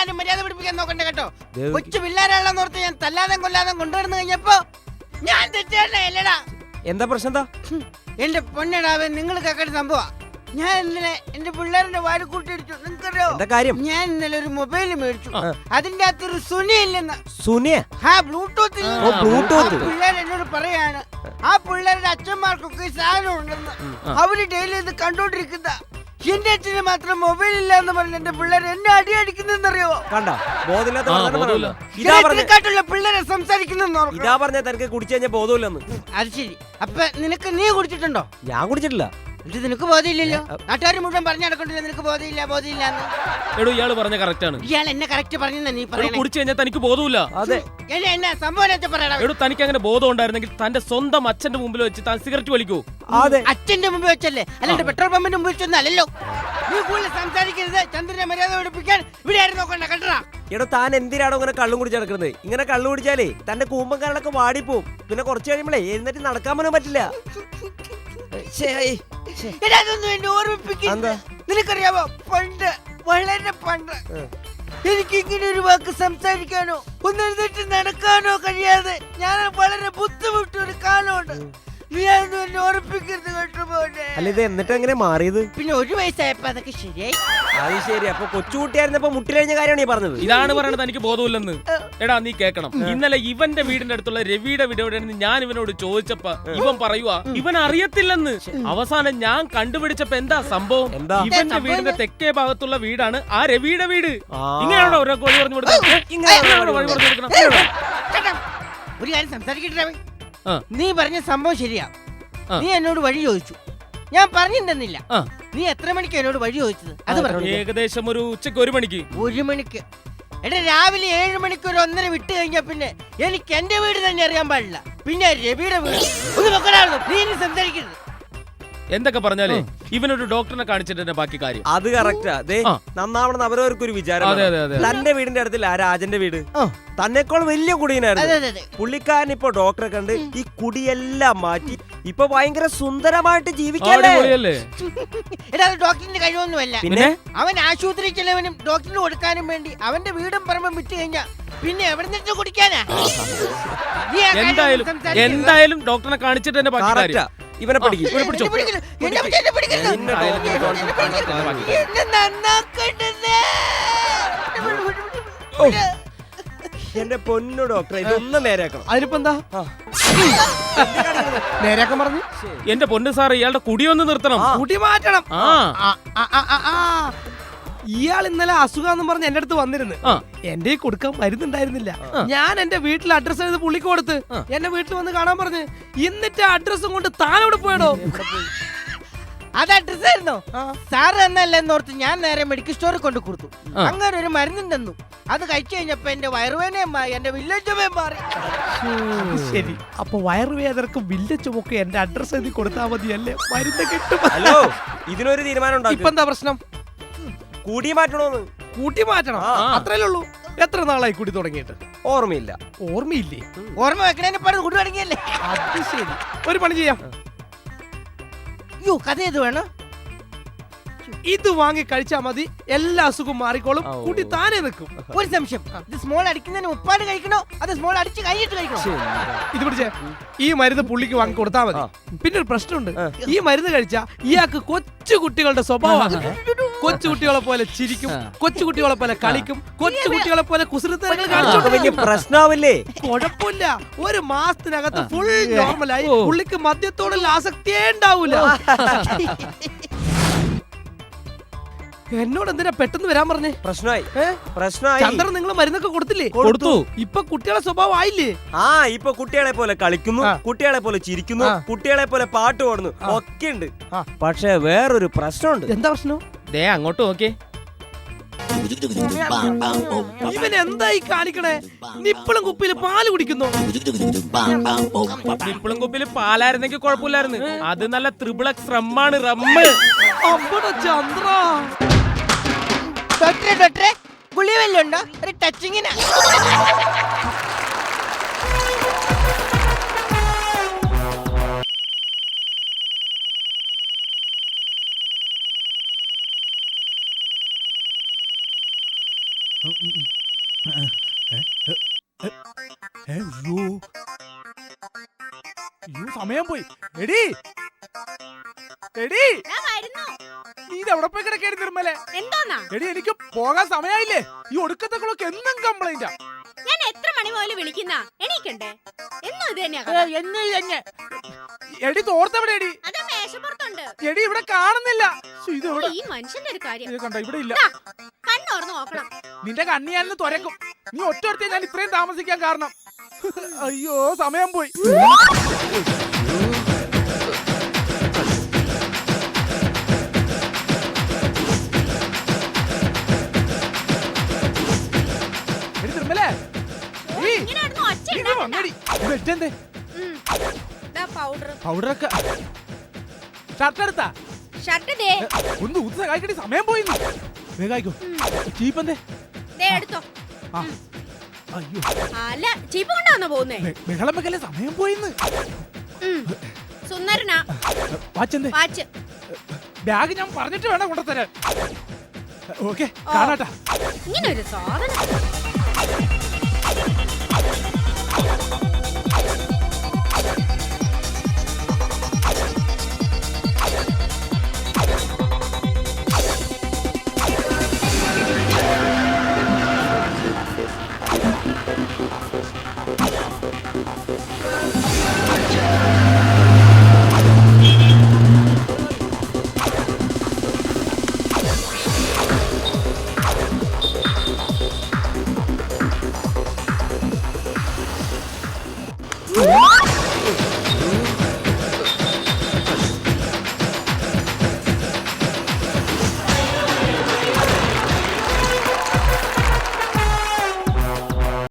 ആരും മര്യാദ പിടിപ്പിക്കാൻ നോക്കണ്ട കേട്ടോ. കൊച്ചു പിള്ളേരെല്ലാം നോർത്ത് ഞാൻ തല്ലാതെ കൊല്ലാതെ കൊണ്ടുവരുന്നു കഴിഞ്ഞപ്പോ ഞാൻ തെറ്റേണ്ടല്ലടാ എന്താ പ്രശ്നം എന്താ? എന്റെ പൊന്നടാവേ നിങ്ങൾ കേക്കേണ്ട സംഭവ. ഞാൻ ഇന്നലെ എന്റെ പിള്ളേരുടെ വാരി കൂട്ടിയിടിച്ചു. നിങ്ങൾക്കറിയോ? ഞാൻ ഇന്നലെ ഒരു മൊബൈൽ മേടിച്ചു. അതിന്റെ അകത്ത് ഒരു സുനിയില്ലെന്ന് സുനിയ? ആ ബ്ലൂടൂത്ത്. ബ്ലൂടൂത്ത്. പിള്ളേർ എന്നോട് പറയാണ് ആ പിള്ളേരുടെ അച്ഛന്മാർക്കൊക്കെ ഈ സാധനം ഉണ്ടെന്ന്. അവർ ഡെയിലി ഇത് കണ്ടോണ്ടിരിക്കുന്ന. എന്റെ അച്ഛന് മാത്രം മൊബൈൽ ഇല്ല എന്ന് പറഞ്ഞ എന്റെ പിള്ളേർ എന്നെ അടി അടിക്കുന്നറിയോ കണ്ടോ ബോധമില്ലാത്ത ആ, വർത്തമാനം ബോധമില്ല. പറയണ്ട. ഇതാ പറഞ്ഞ ഇതിനെക്കാട്ടുള്ള പിള്ളേരെ സംസാരിക്കുന്ന ഇതാ പറഞ്ഞ തനിക്ക് കുടിച്ചു കഴിഞ്ഞാൽ ബോധമില്ലെന്ന്. അത് ശരി. അപ്പൊ നിനക്ക് നീ കുടിച്ചിട്ടുണ്ടോ? ഞാൻ കുടിച്ചിട്ടില്ല. ഇത് നിനക്ക് ബോധമില്ലല്ലോ? നാട്ടുകാർ മുഴുവൻ പറഞ്ഞു നടക്കണ്ടല്ലോ നിനക്ക് ബോധമില്ല ബോധമില്ല എന്ന്. എടോ ഇയാൾ പറഞ്ഞ കറക്റ്റ് ആണ്. ഇയാൾ എന്നെ കറക്റ്റ് പറഞ്ഞെന്നാ നീ എടോ പറയണേ. കുടിച്ചു കഴിഞ്ഞാൽ തനിക്ക് ബോധമില്ല അതെ. എന്നെ എന്നാ സംഭവം എന്നാ പറയടാ എടോ തനിക്ക് അങ്ങനെ ബോധം ഉണ്ടായിരുന്നെങ്കിൽ തന്റെ സ്വന്തം അച്ഛന്റെ മുമ്പിൽ വെച്ച് താൻ സിഗരറ്റ് വലിക്കൂ? അതെ. അച്ഛന്റെ മുമ്പിൽ വെച്ചല്ലേ? അല്ലാണ്ട് പെട്രോൾ പമ്പിന്റെ മുമ്പ് വെച്ചൊന്നല്ലോ നീ കൂടുതൽ സംസാരിക്കരുത്. ചന്ദ്രനെ മര്യാദ പഠിപ്പിക്കാൻ ഇവിടെ ആരും നോക്കണ്ട കണ്ടടാ എടോ താൻ എന്തിനാണോ ഇങ്ങനെ കള്ളും കുടിച്ച് നടക്കുന്നത് ഇങ്ങനെ കള്ളു കുടിച്ചാലേ തന്റെ കൂമ്പങ്കാരനൊക്കെ വാടിപ്പോവും. പിന്നെ കുറച്ച് കഴിയുമ്പോഴേ എഴുന്നേറ്റ് നടക്കാൻ പോലും പറ്റില്ല. എടാ, അതൊന്നും എന്നെ ഓർമ്മിപ്പിക്കരുത്. എന്താ? നിനക്കറിയാമോ പണ്ട് വളരെ പണ്ട്. എനിക്ക് ഇങ്ങനെ ഒരു വാക്ക് സംസാരിക്കാനോ ഒന്നെഴുന്നേറ്റ് നടക്കാനോ കഴിയാതെ ഞാൻ വളരെ ബുദ്ധിമുട്ടൊരു കാലമുണ്ട്. നീ എന്നെ ഓർമ്മിപ്പിക്കരുത് കേട്ടോ മോനെ. അല്ല ഇത് എന്നിട്ട് എങ്ങനെ മാറിയത്? പിന്നെ ഒരു വയസ്സായപ്പോ അതൊക്കെ ശരിയായി. അത് ശരി അപ്പൊ കൊച്ചുകുട്ടിയായിരുന്നപ്പോ മുട്ടിലഴിഞ്ഞ കാര്യമാണ് ഈ പറഞ്ഞത്. ഇതാണ് പറയണത് എനിക്ക് ബോധമില്ലെന്ന്. എടാ നീ കേക്കണം ഇന്നലെ ഇവന്റെ വീടിന്റെ അടുത്തുള്ള രവിയുടെ വീട് ഞാൻ ഇവനോട് ചോദിച്ചപ്പ ഇവൻ പറയുവാ ഇവൻ അറിയത്തില്ലെന്ന്. അവസാനം ഞാൻ കണ്ടുപിടിച്ചപ്പോ എന്താ സംഭവം? എന്താ? ഇവന്റെ വീടിന്റെ തെക്കേ ഭാഗത്തുള്ള വീടാണ് ആ രവിയുടെ വീട്. ഇങ്ങനെയാണോ ഓരോ കോഴി പറഞ്ഞു കൊടുക്കുന്നത്? ഇങ്ങനെയാണോ വഴി പറഞ്ഞു കൊടുക്കണം ഒരു കാര്യം സംസാരിക്കട്ടെ. നീ പറഞ്ഞ സംഭവം ശരിയാ. നീ എന്നോട് വഴി ചോദിച്ചു. ഞാൻ പറഞ്ഞിരുന്നില്ല ആ. നീ എത്ര മണിക്ക് എന്നോട് വഴി ചോദിച്ചത്? അത് പറഞ്ഞു ഏകദേശം ഒരു ഉച്ചയ്ക്ക് ഒരു മണിക്ക്. ഒരു മണിക്ക്. എടാ രാവിലെ ഏഴ് മണിക്ക് ഒരു ഒന്നര വിട്ട് കഴിഞ്ഞാ പിന്നെ എനിക്ക് എന്റെ വീട് തന്നെ അറിയാൻ പാടില്ല. പിന്നെ രവിയുടെ വീട്. ഒന്ന് വെക്കണായിരുന്നു നീ ഇനി സംസാരിക്കരുത്. എന്തൊക്കെ പറഞ്ഞാലേ ഇവനൊരു ഡോക്ടറിനെ കാണിച്ചിട്ട് തന്നെ ബാക്കി കാര്യം. അത് കറക്റ്റാ. ദേ ആ. അവരവർക്ക് ഒരു വിചാരം അതെ. അതെ, അതെ. തന്റെ വീടിന്റെ അടുത്തില്ല ആ രാജന്റെ വീട്. ആ. വലിയ അതെ കുടിയനായിരുന്നു. അതെ അതെ പുള്ളിക്കാരൻ ഇപ്പൊ ഡോക്ടറെ കണ്ട് ഈ കുടിയെല്ലാം മാറ്റി ഇപ്പൊ ഭയങ്കര സുന്ദരമായിട്ട് ജീവിക്കല്ലേ? അടിപൊളിയല്ലേ എടാ അത് ഡോക്ടറിന്റെ കഴിവൊന്നുമല്ല. പിന്നെ? അവൻ ആശുപത്രി ചെലവനും ഡോക്ടറിന് കൊടുക്കാനും വേണ്ടി അവന്റെ വീടും പറമ്പും വിറ്റ് കഴിഞ്ഞാ പിന്നെ എവിടെ നിന്നിട്ട് കുടിക്കാനാ? നീ ആ കാര്യം എന്തായാലും സംസാരിക്കരുത്. എന്തായാലും ഡോക്ടറിനെ കാണിച്ചിട്ട് തന്നെ ബാക്കി കറക്റ്റാ കാര്യം. ഇവനെ പഠിക്കും ഇവനെ പിടിച്ചോ. എന്റെ പൊന്നു ഡോക്ടർ ഇതൊന്നും നേരാക്കണം അതിനിപ്പോ എന്താ ആ. പറഞ്ഞു? എന്റെ പൊന്ന് സാർ ഇയാളുടെ കുടിയൊന്ന് നിർത്തണം. കുടി മാറ്റണം. ആ. ആ, ആ, ആ, ആ, ആ. ഇയാൾ ഇന്നലെ അസുഖം പറഞ്ഞ് എന്റെ അടുത്ത് വന്നിരുന്നു. എന്റെ കൊടുക്കാൻ മരുന്നുണ്ടായിരുന്നില്ല. ഞാൻ എന്റെ വീട്ടിൽ അഡ്രസ് എഴുതി പുള്ളിക്ക് കൊടുത്ത് എന്റെ വീട്ടിൽ വന്ന് കാണാൻ പറഞ്ഞ് എന്നിട്ട് അഡ്രസ്സും കൊണ്ട് താനോട് അവിടെ പോയടോ? അത് അഡ്രസ് ആയിരുന്നോ? സാറ് എന്നല്ലെന്ന് ഓർത്ത് ഞാൻ നേരെ മെഡിക്കൽ സ്റ്റോറിൽ കൊണ്ട് കൊടുത്തു. അങ്ങനെ ഒരു മരുന്നും തന്നു. അത് കഴിച്ചു കഴിഞ്ഞപ്പോ എന്റെ വയറുവേനയും മാറി എന്റെ വില്ലച്ചുമയും മാറി. ശരി. അപ്പൊ വയറുവേദനക്കും വില്ലച്ചുമൊക്കെ ചുമക്കും എന്റെ അഡ്രസ് എഴുതി കൊടുത്താൽ മതിയല്ലേ? മരുന്ന് കിട്ടും. ഹലോ ഇതിനൊരു തീരുമാനം ഇപ്പൊ എന്താ പ്രശ്നം? കൂടി മാറ്റണോന്ന്? കൂട്ടി മാറ്റണം? ആ. അത്രയല്ലേ ഉള്ളൂ. എത്ര നാളായി കൂടി തുടങ്ങിയിട്ട്? ഓർമ്മയില്ല. ഓർമ്മയില്ലേ? ഓർമ്മ വെക്കണേനെ പറഞ്ഞു കൂടി തുടങ്ങിയല്ലേ? അത് ശരി. ഒരു പണി ചെയ്യാം. അയ്യോ കഥ ഏത് വേണം? ഇത് വാങ്ങി കഴിച്ചാ മതി. എല്ലാ അസുഖവും മാറിക്കോളും. ഓ. കൂട്ടി താനെ നിൽക്കും. ഒരു സംശയം. ഇത് സ്മോൾ അടിക്കുന്നതിന് ഉപ്പാട് കഴിക്കണോ? അത് സ്മോൾ അടിച്ച് കഴിഞ്ഞിട്ട് കഴിക്കണോ? ഇത് പിടിച്ചേ. ഈ മരുന്ന് പുള്ളിക്ക് വാങ്ങി കൊടുത്താൽ മതി. പിന്നെ ഒരു പ്രശ്നമുണ്ട്. ഈ മരുന്ന് കഴിച്ചാ ഇയാൾക്ക് കൊച്ചു കുട്ടികളുടെ സ്വഭാവമാണ് കൊച്ചു കുട്ടികളെ പോലെ ചിരിക്കും കൊച്ചുകുട്ടികളെ പോലെ കളിക്കും കൊച്ചുകുട്ടികളെ പോലെ കുസൃത്തരങ്ങൾ കാണിച്ചോണ്ട് വലിയ പ്രശ്നാവില്ലേ? കുഴപ്പമില്ല. ഒരു മാസത്തിനകത്ത് ഫുൾ നോർമലായി. പുള്ളിക്ക് മദ്യത്തോടുള്ള ആസക്തിയേ ഉണ്ടാവൂല. എന്നോട് എന്തിനാ പെട്ടെന്ന് വരാൻ പറഞ്ഞേ? പ്രശ്നമായി പ്രശ്നമായി ചന്ദ്രൻ നിങ്ങൾ മരുന്നൊക്കെ കൊടുത്തില്ലേ? കൊടുത്തു. ഇപ്പൊ കുട്ടികളെ സ്വഭാവം ആയില്ലേ? ആ ഇപ്പൊ കുട്ടികളെ പോലെ കളിക്കുന്നു കുട്ടികളെ പോലെ ചിരിക്കുന്നു കുട്ടികളെ പോലെ പാട്ട് പാടുന്നു. ഒക്കെ ഉണ്ട് ആ. പക്ഷെ വേറൊരു പ്രശ്നമുണ്ട്. എന്താ പ്രശ്നം? ദേ അങ്ങോട്ട് നോക്കിയേ ഇവൻ എന്തായി കാണിക്കണേ? നിപ്പിളും കുപ്പിയിൽ പാൽ കുടിക്കുന്നു. നിപ്പിളും കുപ്പിയിൽ പാലായിരുന്നെങ്കിൽ കുഴപ്പമില്ലായിരുന്നു. അത് നല്ല ത്രിപിളക്സ് റമ്മാണ് റമ്മ് ചന്ദ്ര. ഡോക്ടറെ ഡോക്ടറെ ഗുളിക വല്ലുണ്ടോ ഒരു ടച്ചിങ്ങിനാ അയ്യോ. അയ്യോ സമയം പോയി. എടി. എടി. നീ എവിടെ പോയി കിടക്കേടി നിർമ്മലേ എന്തോന്നാ? എടി എനിക്ക് പോകാൻ സമയമായില്ലേ ഈ ഒടുക്കത്തക്കളൊക്കെ എന്നും കംപ്ലൈന്റാ ഞാൻ എത്ര മണി മുതൽ വിളിക്കുന്ന? എണീക്കണ്ടേ? എന്നും ഇത് തന്നെയാ. എന്നെ എന്നെ. എടി തോർത്തെവിടെ എടി. അതാ മേശപ്പുറത്തുണ്ട്. എടി ഇവിടെ കാണുന്നില്ല. ശ്ശോ, ഇത് ഓ, ഈ മനുഷ്യന്റെ ഒരു കാര്യം. ഇത് കണ്ട ഇവിടെ ഇല്ല. കണ്ണോർന്ന് നോക്കണം. നിന്റെ കണ്ണി തുരക്കും നീ ഒറ്റ ഞാൻ ഇത്രയും താമസിക്കാൻ കാരണം. അയ്യോ സമയം പോയി. പൗഡറൊക്കെ ഷർട്ട് എടുത്താ? ഷർട്ട് ദേ ഒന്ന് ഊത്ത് കായ്ക്കടി സമയം പോയി ചീപ്പ് ചീപ്പന്തേ? എടുത്തോ. അയ്യോ അല്ല ചീപ്പ് കൊണ്ടാണോ പോകുന്നേ? ബെ- ബഹളം വെക്കല്ലേ സമയം പോയിന്ന്? ഉം. സുന്ദരനാ. വാച്ചെന്തേ? വാച്ച്. ബാഗ് ഞാൻ പറഞ്ഞിട്ട് വേണം കൊണ്ടുത്തരാൻ. ഓക്കെ കാണാട്ടാ. ഇങ്ങനെ ഒരു സാധനം.